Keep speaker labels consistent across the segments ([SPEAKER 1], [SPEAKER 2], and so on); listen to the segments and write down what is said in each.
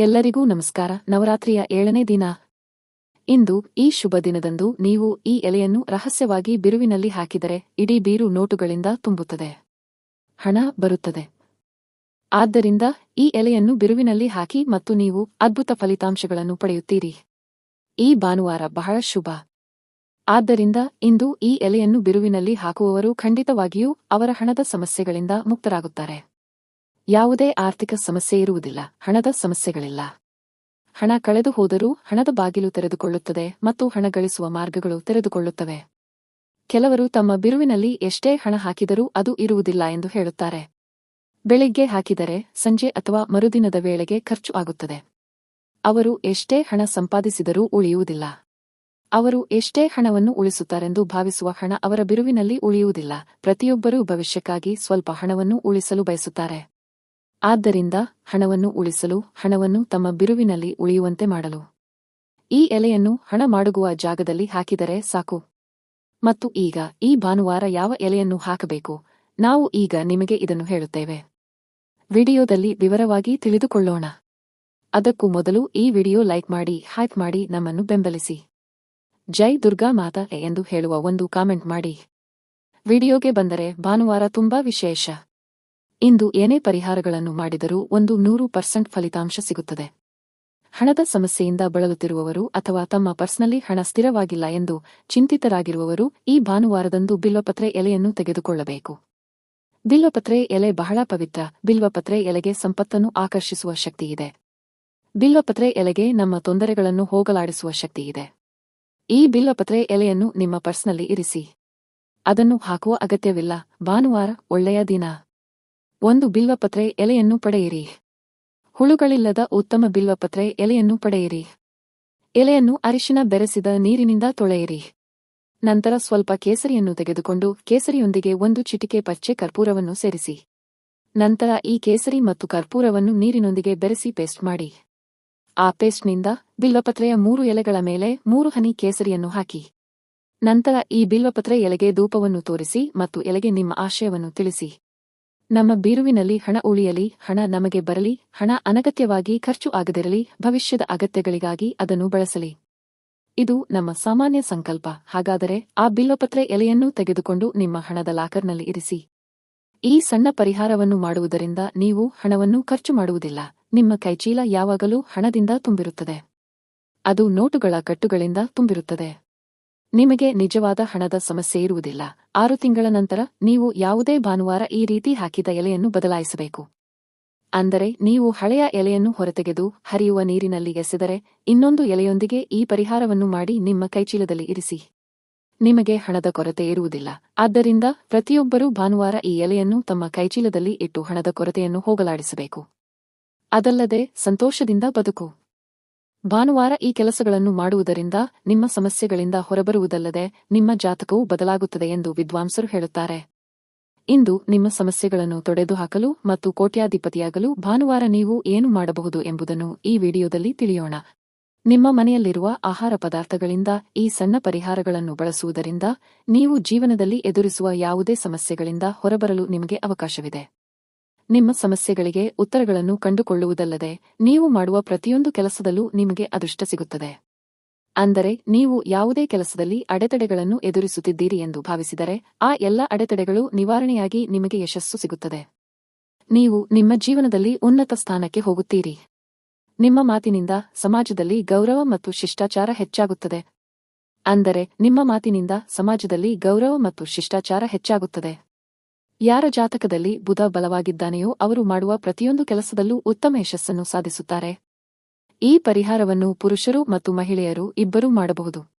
[SPEAKER 1] ಎಲ್ಲರಿಗೂ ನಮಸ್ಕಾರ. ನವರಾತ್ರಿಯ ಏಳನೇ ದಿನ. ಇಂದು ಈ ಶುಭ ದಿನದಂದು ನೀವು ಈ ಎಲೆಯನ್ನು ರಹಸ್ಯವಾಗಿ ಬಿರುವಿನಲ್ಲಿ ಹಾಕಿದರೆ ಇಡೀ ಬೀರು ನೋಟುಗಳಿಂದ ತುಂಬುತ್ತದೆ. ಹಣ ಬರುತ್ತದೆ. ಆದ್ದರಿಂದ ಈ ಎಲೆಯನ್ನು ಬಿರುವಿನಲ್ಲಿ ಹಾಕಿ ಮತ್ತು ನೀವು ಅದ್ಭುತ ಫಲಿತಾಂಶಗಳನ್ನು ಪಡೆಯುತ್ತೀರಿ. ಈ ಭಾನುವಾರ ಬಹಳ ಶುಭ. ಆದ್ದರಿಂದ ಇಂದು ಈ ಎಲೆಯನ್ನು ಬಿರುವಿನಲ್ಲಿ ಹಾಕುವವರು ಖಂಡಿತವಾಗಿಯೂ ಅವರ ಹಣದ ಸಮಸ್ಯೆಗಳಿಂದ ಮುಕ್ತರಾಗುತ್ತಾರೆ. ಯಾವುದೇ ಆರ್ಥಿಕ ಸಮಸ್ಯೆ ಇರುವುದಿಲ್ಲ, ಹಣದ ಸಮಸ್ಯೆಗಳಿಲ್ಲ. ಹಣ ಕಳೆದು ಹೋದರೂ ಹಣದ ಬಾಗಿಲು ತೆರೆದುಕೊಳ್ಳುತ್ತದೆ ಮತ್ತು ಹಣ ಗಳಿಸುವ ಮಾರ್ಗಗಳು ತೆರೆದುಕೊಳ್ಳುತ್ತವೆ. ಕೆಲವರು ತಮ್ಮ ಬಿರುವಿನಲ್ಲಿ ಎಷ್ಟೇ ಹಣ ಹಾಕಿದರೂ ಅದು ಇರುವುದಿಲ್ಲ ಎಂದು ಹೇಳುತ್ತಾರೆ. ಬೆಳಿಗ್ಗೆ ಹಾಕಿದರೆ ಸಂಜೆ ಅಥವಾ ಮರುದಿನದ ವೇಳೆಗೆ ಖರ್ಚು ಆಗುತ್ತದೆ. ಅವರು ಎಷ್ಟೇ ಹಣ ಸಂಪಾದಿಸಿದರೂ ಉಳಿಯುವುದಿಲ್ಲ. ಅವರು ಎಷ್ಟೇ ಹಣವನ್ನು ಉಳಿಸುತ್ತಾರೆಂದು ಭಾವಿಸುವ ಹಣ ಅವರ ಬಿರುವಿನಲ್ಲಿ ಉಳಿಯುವುದಿಲ್ಲ. ಪ್ರತಿಯೊಬ್ಬರೂ ಭವಿಷ್ಯಕ್ಕಾಗಿ ಸ್ವಲ್ಪ ಹಣವನ್ನು ಉಳಿಸಲು ಬಯಸುತ್ತಾರೆ. ಆದ್ದರಿಂದ ಹಣವನ್ನು ಉಳಿಸಲು, ಹಣವನ್ನು ತಮ್ಮ ಬಿರುವಿನಲ್ಲಿ ಉಳಿಯುವಂತೆ ಮಾಡಲು. ಈ ಎಲೆಯನ್ನು ಹಣ ಮಾಡುಗುವ ಜಾಗದಲ್ಲಿ ಹಾಕಿದರೆ ಸಾಕು. ಮತ್ತು ಈಗ ಈ ಭಾನುವಾರ ಯಾವ ಎಲೆಯನ್ನು ಹಾಕಬೇಕು? ನಾವು ಈಗ ನಿಮಗೆ ಇದನ್ನು ಹೇಳುತ್ತೇವೆ. ವಿಡಿಯೋದಲ್ಲಿ ವಿವರವಾಗಿ ತಿಳಿದುಕೊಳ್ಳೋಣ. ಅದಕ್ಕೂ ಮೊದಲು ಈ ವಿಡಿಯೋ ಲೈಕ್ ಮಾಡಿ, ಹ್ಯಾಕ್ ಮಾಡಿ, ನಮ್ಮನ್ನು ಬೆಂಬಲಿಸಿ. ಜೈ ದುರ್ಗಾ ಮಾತಾ ಎಂದು ಹೇಳುವ ಒಂದು ಕಾಮೆಂಟ್ ಮಾಡಿ. ವಿಡಿಯೋಗೆ ಬಂದರೆ ಭಾನುವಾರ ತುಂಬಾ ವಿಶೇಷ. ಇಂದು ಏನೇ ಪರಿಹಾರಗಳನ್ನು ಮಾಡಿದರೂ ಒಂದು ನೂರು ಪರ್ಸೆಂಟ್ ಫಲಿತಾಂಶ ಸಿಗುತ್ತದೆ. ಹಣದ ಸಮಸ್ಯೆಯಿಂದ ಬಳಲುತ್ತಿರುವವರು ಅಥವಾ ತಮ್ಮ ಪರ್ಸ್ನಲ್ಲಿ ಹಣ ಸ್ಥಿರವಾಗಿಲ್ಲ ಎಂದು ಚಿಂತಿತರಾಗಿರುವವರು ಈ ಭಾನುವಾರದಂದು ಬಿಲ್ವಪತ್ರೆ ಎಲೆಯನ್ನು ತೆಗೆದುಕೊಳ್ಳಬೇಕು. ಬಿಲ್ವಪತ್ರೆ ಎಲೆ ಬಹಳ ಪವಿತ್ರ, ಬಿಲ್ವಪತ್ರೆ ಎಲೆಗೆ ಸಂಪತ್ತನ್ನು ಆಕರ್ಷಿಸುವ ಶಕ್ತಿಯಿದೆ. ಬಿಲ್ವಪತ್ರೆ ಎಲೆಗೆ ನಮ್ಮ ತೊಂದರೆಗಳನ್ನು ಹೋಗಲಾಡಿಸುವ ಶಕ್ತಿಯಿದೆ. ಈ ಬಿಲ್ವಪತ್ರೆ ಎಲೆಯನ್ನು ನಿಮ್ಮ ಪರ್ಸ್ನಲ್ಲಿ ಇರಿಸಿ. ಅದನ್ನು ಹಾಕುವ ಅಗತ್ಯವಿಲ್ಲ, ಭಾನುವಾರ ಒಳ್ಳೆಯ ದಿನ. ಒಂದು ಬಿಲ್ವಪತ್ರೆ ಎಲೆಯನ್ನು ಪಡೆಯಿರಿ. ಹುಳುಗಳಿಲ್ಲದ ಉತ್ತಮ ಬಿಲ್ವಪತ್ರೆ ಎಲೆಯನ್ನು ಪಡೆಯಿರಿ. ಎಲೆಯನ್ನು ಅರಿಶಿನ ಬೆರೆಸಿದ ನೀರಿನಿಂದ ತೊಳೆಯಿರಿ. ನಂತರ ಸ್ವಲ್ಪ ಕೇಸರಿಯನ್ನು ತೆಗೆದುಕೊಂಡು ಕೇಸರಿಯೊಂದಿಗೆ ಒಂದು ಚಿಟಿಕೆ ಪಚ್ಚೆ ಕರ್ಪೂರವನ್ನು ಸೇರಿಸಿ. ನಂತರ ಈ ಕೇಸರಿ ಮತ್ತು ಕರ್ಪೂರವನ್ನು ನೀರಿನೊಂದಿಗೆ ಬೆರೆಸಿ ಪೇಸ್ಟ್ ಮಾಡಿ. ಆ ಪೇಸ್ಟ್ನಿಂದ ಬಿಲ್ವಪತ್ರೆಯ ಮೂರು ಎಲೆಗಳ ಮೇಲೆ ಮೂರು ಹನಿ ಕೇಸರಿಯನ್ನು ಹಾಕಿ. ನಂತರ ಈ ಬಿಲ್ವಪತ್ರೆ ಎಲೆಗೆ ಧೂಪವನ್ನು ತೋರಿಸಿ ಮತ್ತು ಎಲೆಗೆ ನಿಮ್ಮ ಆಶಯವನ್ನು ತಿಳಿಸಿ. ನಮ್ಮ ಬೀರುವಿನಲ್ಲಿ ಹಣ ಉಳಿಯಲಿ, ಹಣ ನಮಗೆ ಬರಲಿ, ಹಣ ಅನಗತ್ಯವಾಗಿ ಖರ್ಚು ಆಗದಿರಲಿ, ಭವಿಷ್ಯದ ಅಗತ್ಯಗಳಿಗಾಗಿ ಅದನ್ನು ಬಳಸಲಿ. ಇದು ನಮ್ಮ ಸಾಮಾನ್ಯ ಸಂಕಲ್ಪ. ಹಾಗಾದರೆ ಆ ಬಿಲ್ಲೋಪತ್ರೆ ಎಲೆಯನ್ನು ತೆಗೆದುಕೊಂಡು ನಿಮ್ಮ ಹಣದ ಲಾಕರ್ನಲ್ಲಿ ಇರಿಸಿ. ಈ ಸಣ್ಣ ಪರಿಹಾರವನ್ನು ಮಾಡುವುದರಿಂದ ನೀವು ಹಣವನ್ನು ಖರ್ಚು ಮಾಡುವುದಿಲ್ಲ. ನಿಮ್ಮ ಕೈಚೀಲ ಯಾವಾಗಲೂ ಹಣದಿಂದ ತುಂಬಿರುತ್ತದೆ. ಅದು ನೋಟುಗಳ ಕಟ್ಟುಗಳಿಂದ ತುಂಬಿರುತ್ತದೆ. ನಿಮಗೆ ನಿಜವಾದ ಹಣದ ಸಮಸ್ಯೆ ಇರುವುದಿಲ್ಲ. ಆರು ತಿಂಗಳ ನಂತರ ನೀವು ಯಾವುದೇ ಭಾನುವಾರ ಈ ರೀತಿ ಹಾಕಿದ ಎಲೆಯನ್ನು ಬದಲಾಯಿಸಬೇಕು. ಅಂದರೆ ನೀವು ಹಳೆಯ ಎಲೆಯನ್ನು ಹೊರತೆಗೆದು ಹರಿಯುವ ನೀರಿನಲ್ಲಿ ಎಸೆದರೆ ಇನ್ನೊಂದು ಎಲೆಯೊಂದಿಗೆ ಈ ಪರಿಹಾರವನ್ನು ಮಾಡಿ ನಿಮ್ಮ ಕೈಚೀಲದಲ್ಲಿ ಇರಿಸಿ. ನಿಮಗೆ ಹಣದ ಕೊರತೆ ಇರುವುದಿಲ್ಲ. ಆದ್ದರಿಂದ ಪ್ರತಿಯೊಬ್ಬರೂ ಭಾನುವಾರ ಈ ಎಲೆಯನ್ನು ತಮ್ಮ ಕೈಚೀಲದಲ್ಲಿ ಇಟ್ಟು ಹಣದ ಕೊರತೆಯನ್ನು ಹೋಗಲಾಡಿಸಬೇಕು. ಅದಲ್ಲದೆ ಸಂತೋಷದಿಂದ ಬದುಕು. ಭಾನುವಾರ ಈ ಕೆಲಸಗಳನ್ನು ಮಾಡುವುದರಿಂದ ನಿಮ್ಮ ಸಮಸ್ಯೆಗಳಿಂದ ಹೊರಬರುವುದಲ್ಲದೆ ನಿಮ್ಮ ಜಾತಕವು ಬದಲಾಗುತ್ತದೆ ಎಂದು ವಿದ್ವಾಂಸರು ಹೇಳುತ್ತಾರೆ. ಇಂದು ನಿಮ್ಮ ಸಮಸ್ಯೆಗಳನ್ನು ತೊಡೆದುಹಾಕಲು ಮತ್ತು ಕೋಟ್ಯಾಧಿಪತಿಯಾಗಲು ಭಾನುವಾರ ನೀವು ಏನು ಮಾಡಬಹುದು ಎಂಬುದನ್ನು ಈ ವಿಡಿಯೋದಲ್ಲಿ ತಿಳಿಯೋಣ. ನಿಮ್ಮ ಮನೆಯಲ್ಲಿರುವ ಆಹಾರ ಪದಾರ್ಥಗಳಿಂದ ಈ ಸಣ್ಣ ಪರಿಹಾರಗಳನ್ನು ಬಳಸುವುದರಿಂದ ನೀವು ಜೀವನದಲ್ಲಿ ಎದುರಿಸುವ ಯಾವುದೇ ಸಮಸ್ಯೆಗಳಿಂದ ಹೊರಬರಲು ನಿಮಗೆ ಅವಕಾಶವಿದೆ. ನಿಮ್ಮ ಸಮಸ್ಯೆಗಳಿಗೆ ಉತ್ತರಗಳನ್ನು ಕಂಡುಕೊಳ್ಳುವುದಲ್ಲದೆ ನೀವು ಮಾಡುವ ಪ್ರತಿಯೊಂದು ಕೆಲಸದಲ್ಲೂ ನಿಮಗೆ ಅದೃಷ್ಟ ಸಿಗುತ್ತದೆ. ಅಂದರೆ ನೀವು ಯಾವುದೇ ಕೆಲಸದಲ್ಲಿ ಅಡೆತಡೆಗಳನ್ನು ಎದುರಿಸುತ್ತಿದ್ದೀರಿ ಎಂದು ಭಾವಿಸಿದರೆ ಆ ಎಲ್ಲ ಅಡೆತಡೆಗಳು ನಿವಾರಣೆಯಾಗಿ ನಿಮಗೆ ಯಶಸ್ಸು ಸಿಗುತ್ತದೆ. ನೀವು ನಿಮ್ಮ ಜೀವನದಲ್ಲಿ ಉನ್ನತ ಸ್ಥಾನಕ್ಕೆ ಹೋಗುತ್ತೀರಿ. ನಿಮ್ಮ ಮಾತಿನಿಂದ ಸಮಾಜದಲ್ಲಿ ಗೌರವ ಮತ್ತು ಶಿಷ್ಟಾಚಾರ ಹೆಚ್ಚಾಗುತ್ತದೆ. ಅಂದರೆ ನಿಮ್ಮ ಮಾತಿನಿಂದ ಸಮಾಜದಲ್ಲಿ ಗೌರವ ಮತ್ತು ಶಿಷ್ಟಾಚಾರ ಹೆಚ್ಚಾಗುತ್ತದೆ. ಯಾರ ಜಾತಕದಲ್ಲಿ ಬುಧ ಬಲವಾಗಿದ್ದಾನೆಯೋ ಅವರು ಮಾಡುವ ಪ್ರತಿಯೊಂದು ಕೆಲಸದಲ್ಲೂ ಉತ್ತಮ ಯಶಸ್ಸನ್ನು ಸಾಧಿಸುತ್ತಾರೆ. ಈ ಪರಿಹಾರವನ್ನು ಪುರುಷರು ಮತ್ತು ಮಹಿಳೆಯರು ಇಬ್ಬರೂ ಮಾಡಬಹುದು.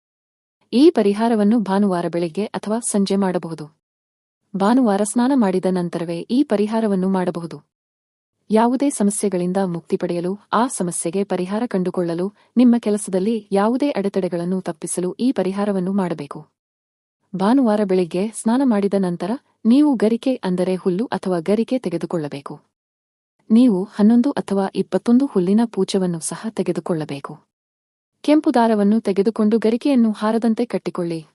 [SPEAKER 1] ಈ ಪರಿಹಾರವನ್ನು ಭಾನುವಾರ ಬೆಳಿಗ್ಗೆ ಅಥವಾ ಸಂಜೆ ಮಾಡಬಹುದು. ಭಾನುವಾರ ಸ್ನಾನ ಮಾಡಿದ ನಂತರವೇ ಈ ಪರಿಹಾರವನ್ನು ಮಾಡಬಹುದು. ಯಾವುದೇ ಸಮಸ್ಯೆಗಳಿಂದ ಮುಕ್ತಿ ಪಡೆಯಲು, ಆ ಸಮಸ್ಯೆಗೆ ಪರಿಹಾರ ಕಂಡುಕೊಳ್ಳಲು, ನಿಮ್ಮ ಕೆಲಸದಲ್ಲಿ ಯಾವುದೇ ಅಡೆತಡೆಗಳನ್ನು ತಪ್ಪಿಸಲು ಈ ಪರಿಹಾರವನ್ನು ಮಾಡಬೇಕು. ಭಾನುವಾರ ಬೆಳಿಗ್ಗೆ ಸ್ನಾನ ಮಾಡಿದ ನಂತರ ನೀವು ಗರಿಕೆ ಅಂದರೆ ಹುಲ್ಲು ಅಥವಾ ಗರಿಕೆ ತೆಗೆದುಕೊಳ್ಳಬೇಕು. ನೀವು ಹನ್ನೊಂದು ಅಥವಾ ಇಪ್ಪತ್ತೊಂದು ಹುಲ್ಲಿನ ಪೂಜವನ್ನು ಸಹ ತೆಗೆದುಕೊಳ್ಳಬೇಕು. ಕೆಂಪು ದಾರವನ್ನು ತೆಗೆದುಕೊಂಡು ಗರಿಕೆಯನ್ನು ಹಾರದಂತೆ ಕಟ್ಟಿಕೊಳ್ಳಿ.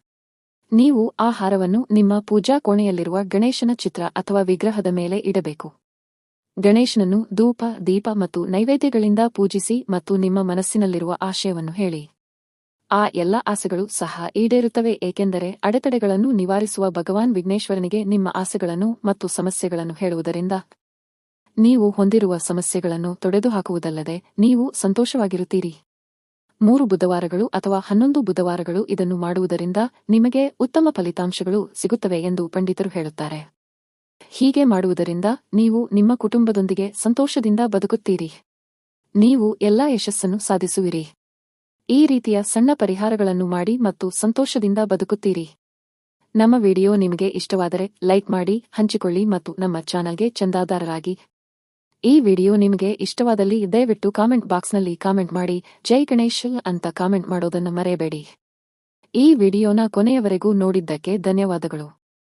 [SPEAKER 1] ನೀವು ಆ ಹಾರವನ್ನು ನಿಮ್ಮ ಪೂಜಾ ಕೋಣೆಯಲ್ಲಿರುವ ಗಣೇಶನ ಚಿತ್ರ ಅಥವಾ ವಿಗ್ರಹದ ಮೇಲೆ ಇಡಬೇಕು. ಗಣೇಶನನ್ನು ಧೂಪ, ದೀಪ ಮತ್ತು ನೈವೇದ್ಯಗಳಿಂದ ಪೂಜಿಸಿ ಮತ್ತು ನಿಮ್ಮ ಮನಸ್ಸಿನಲ್ಲಿರುವ ಆಶಯವನ್ನು ಹೇಳಿ. ಆ ಎಲ್ಲ ಆಸೆಗಳು ಸಹ ಈಡೇರುತ್ತವೆ, ಏಕೆಂದರೆ ಅಡೆತಡೆಗಳನ್ನು ನಿವಾರಿಸುವ ಭಗವಾನ್ ವಿಘ್ನೇಶ್ವರನಿಗೆ ನಿಮ್ಮ ಆಸೆಗಳನ್ನು ಮತ್ತು ಸಮಸ್ಯೆಗಳನ್ನು ಹೇಳುವುದರಿಂದ ನೀವು ಹೊಂದಿರುವ ಸಮಸ್ಯೆಗಳನ್ನು ತೊಡೆದುಹಾಕುವುದಲ್ಲದೆ ನೀವು ಸಂತೋಷವಾಗಿರುತ್ತೀರಿ. ಮೂರು ಬುಧವಾರಗಳು ಅಥವಾ ಹನ್ನೊಂದು ಬುಧವಾರಗಳು ಇದನ್ನು ಮಾಡುವುದರಿಂದ ನಿಮಗೆ ಉತ್ತಮ ಫಲಿತಾಂಶಗಳು ಸಿಗುತ್ತವೆ ಎಂದು ಪಂಡಿತರು ಹೇಳುತ್ತಾರೆ. ಹೀಗೆ ಮಾಡುವುದರಿಂದ ನೀವು ನಿಮ್ಮ ಕುಟುಂಬದೊಂದಿಗೆ ಸಂತೋಷದಿಂದ ಬದುಕುತ್ತೀರಿ. ನೀವು ಎಲ್ಲಾ ಯಶಸ್ಸನ್ನು ಸಾಧಿಸುವಿರಿ. ಈ ರೀತಿಯ ಸಣ್ಣ ಪರಿಹಾರಗಳನ್ನು ಮಾಡಿ ಮತ್ತು ಸಂತೋಷದಿಂದ ಬದುಕುತ್ತೀರಿ. ನಮ್ಮ ವಿಡಿಯೋ ನಿಮಗೆ ಇಷ್ಟವಾದರೆ ಲೈಕ್ ಮಾಡಿ, ಹಂಚಿಕೊಳ್ಳಿ ಮತ್ತು ನಮ್ಮ ಚಾನಲ್ಗೆ ಚಂದಾದಾರರಾಗಿ. ಈ ವಿಡಿಯೋ ನಿಮಗೆ ಇಷ್ಟವಾದಲ್ಲಿ ದಯವಿಟ್ಟು ಕಾಮೆಂಟ್ ಬಾಕ್ಸ್ನಲ್ಲಿ ಕಾಮೆಂಟ್ ಮಾಡಿ, ಜೈ ಗಣೇಶ್ ಅಂತ ಕಾಮೆಂಟ್ ಮಾಡೋದನ್ನು ಮರೆಯಬೇಡಿ. ಈ ವಿಡಿಯೋನ ಕೊನೆಯವರೆಗೂ ನೋಡಿದ್ದಕ್ಕೆ ಧನ್ಯವಾದಗಳು.